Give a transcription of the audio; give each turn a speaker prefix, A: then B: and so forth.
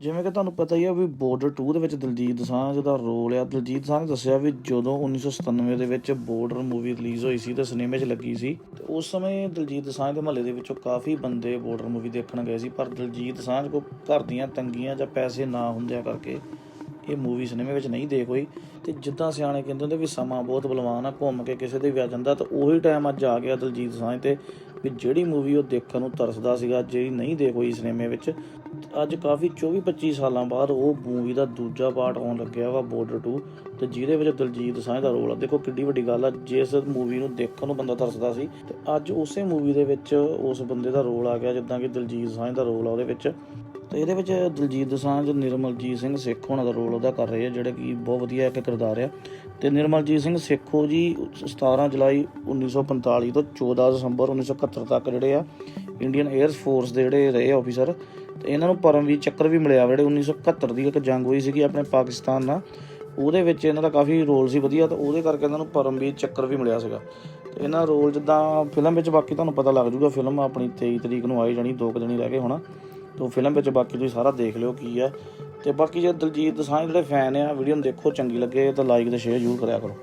A: ਜਿਵੇਂ ਕਿ ਤੁਹਾਨੂੰ ਪਤਾ ਹੀ ਆ ਵੀ ਬਾਰਡਰ 2 ਦੇ ਵਿੱਚ ਦਲਜੀਤ ਦੋਸਾਂਝ ਦਾ ਰੋਲ ਆ। ਦਲਜੀਤ ਦੋਸਾਂਝ ਨੇ ਦੱਸਿਆ ਵੀ ਜਦੋਂ 1997 ਦੇ ਵਿੱਚ ਬਾਰਡਰ ਮੂਵੀ ਰਿਲੀਜ਼ ਹੋਈ ਸੀ ਤੇ ਸਿਨੇਮੇ 'ਚ ਲੱਗੀ ਸੀ, ਤੇ ਉਸ ਸਮੇਂ ਦਲਜੀਤ ਦੋਸਾਂਝ ਦੇ ਮਹੱਲੇ ਦੇ ਵਿੱਚੋਂ ਕਾਫੀ ਬੰਦੇ ਬਾਰਡਰ ਮੂਵੀ ਦੇਖਣ ਗਏ ਸੀ। ਪਰ ਦਲਜੀਤ ਦੋਸਾਂਝ ਕੋ ਘਰ ਦੀਆਂ ਤੰਗੀਆਂ ਜਾਂ ਪੈਸੇ ਨਾ ਹੁੰਦਿਆਂ ਕਰਕੇ ਇਹ ਮੂਵੀ ਸਿਨੇਮੇ ਵਿੱਚ ਨਹੀਂ ਦੇਖ ਹੋਈ। ਤੇ ਜਿੱਦਾਂ ਸਿਆਣੇ ਕਹਿੰਦੇ ਹੁੰਦੇ ਵੀ ਸਮਾਂ ਬਹੁਤ ਬਲਵਾਨ ਆ, ਘੁੰਮ ਕੇ ਕਿਸੇ ਦੇ ਵੀ ਆ ਜਾਂਦਾ, ਤਾਂ ਉਹੀ ਟਾਈਮ ਅੱਜ ਆ ਗਿਆ ਦਲਜੀਤ ਦੋਸਾਂਝ ਤੇ। ਵੀ ਜਿਹੜੀ ਮੂਵੀ ਉਹ ਦੇਖਣ ਨੂੰ ਤਰਸਦਾ ਸੀਗਾ, ਜਿਹੜੀ ਨਹੀਂ ਦੇਖ ਹੋਈ ਸਿਨੇਮੇ ਵਿੱਚ, ਅੱਜ ਕਾਫੀ 24 25 ਸਾਲਾਂ ਬਾਅਦ ਉਹ ਮੂਵੀ ਦਾ ਦੂਜਾ ਪਾਰਟ ਆਉਣ ਲੱਗਿਆ ਵਾ ਬਾਰਡਰ 2 ਤੇ ਜਿਹਦੇ ਵਿੱਚ ਦਲਜੀਤ ਸਾਂਝ ਦਾ ਰੋਲ ਆ। ਦੇਖੋ ਕਿੱਡੀ ਵੱਡੀ ਗੱਲ ਆ, ਜਿਸ ਮੂਵੀ ਨੂੰ ਦੇਖਣ ਨੂੰ ਬੰਦਾ ਤਰਸਦਾ ਸੀ, ਤੇ ਅੱਜ ਉਸੇ ਮੂਵੀ ਦੇ ਵਿੱਚ ਉਸ ਬੰਦੇ ਦਾ ਰੋਲ ਆ ਗਿਆ, ਜਿੱਦਾਂ ਕਿ ਦਲਜੀਤ ਸਾਂਝ ਦਾ ਰੋਲ ਆ ਉਹਦੇ ਵਿੱਚ। ਤੇ ਇਹਦੇ ਵਿੱਚ ਦਲਜੀਤ ਦਸਾਂਝ ਨਿਰਮਲਜੀਤ ਸਿੰਘ ਸੇਖੋ ਉਹਨਾਂ ਦਾ ਰੋਲ ਉਹਦਾ ਕਰ ਰਹੇ ਆ, ਜਿਹੜੇ ਕਿ ਬਹੁਤ ਵਧੀਆ ਇੱਕ ਕਿਰਦਾਰ ਆ। ਤੇ ਨਿਰਮਲਜੀਤ ਸਿੰਘ ਸੇਖੋ ਜੀ 17 ਜੁਲਾਈ 1945 ਤੋਂ 14 ਦਸੰਬਰ 1971 ਤੱਕ ਜਿਹੜੇ ਆ ਇੰਡੀਅਨ 에ਅਰ ਫੋਰਸ ਦੇ ਜਿਹੜੇ ਰਹੇ ਆਫੀਸਰ ਤੇ ਇਹਨਾਂ ਨੂੰ ਪਰਮਵੀਰ ਚੱਕਰ ਵੀ ਮਿਲਿਆ ਵਾ ਜਿਹੜੇ 1971 ਦੀ ਇੱਕ ਜੰਗ ਹੋਈ ਸੀਗੀ ਆਪਣੇ ਪਾਕਿਸਤਾਨ ਨਾਲ। ਉਹਦੇ ਵਿੱਚ ਇਹਨਾਂ ਦਾ ਕਾਫੀ ਰੋਲ ਸੀ ਵਧੀਆ ਤੇ ਉਹਦੇ ਕਰਕੇ ਇਹਨਾਂ ਨੂੰ ਪਰਮਵੀਰ ਚੱਕਰ ਵੀ ਮਿਲਿਆ ਸੀਗਾ। ਤੇ ਇਹਨਾਂ ਰੋਲ ਜਿੱਦਾਂ ਫਿਲਮ ਵਿੱਚ ਬਾਕੀ ਤੁਹਾਨੂੰ ਪਤਾ ਲੱਗ ਜੂਗਾ ਫਿਲਮ ਆਪਣੀ 23 ਤਰੀਕ ਨੂੰ ਆਈ ਜਾਣੀ, ਦੋ ਕੁ ਦਿਨ ਹੀ ਰਹਿ ਗਏ ਹੋਣਾ। ਤੋਂ ਫਿਲਮ ਵਿੱਚ ਬਾਕੀ ਤੁਸੀਂ ਸਾਰਾ ਦੇਖ ਲਿਓ ਕੀ ਆ ਤੇ ਬਾਕੀ ਜੇ ਦਲਜੀਤ ਦੋਸਾਂਝ ਜਿਹੜੇ ਫੈਨ ਆ ਵੀਡੀਓ ਨੂੰ ਦੇਖੋ, ਚੰਗੀ ਲੱਗੇ ਤਾਂ ਲਾਈਕ ਤੇ ਸ਼ੇਅਰ ਜ਼ਰੂਰ ਕਰਿਆ ਕਰੋ।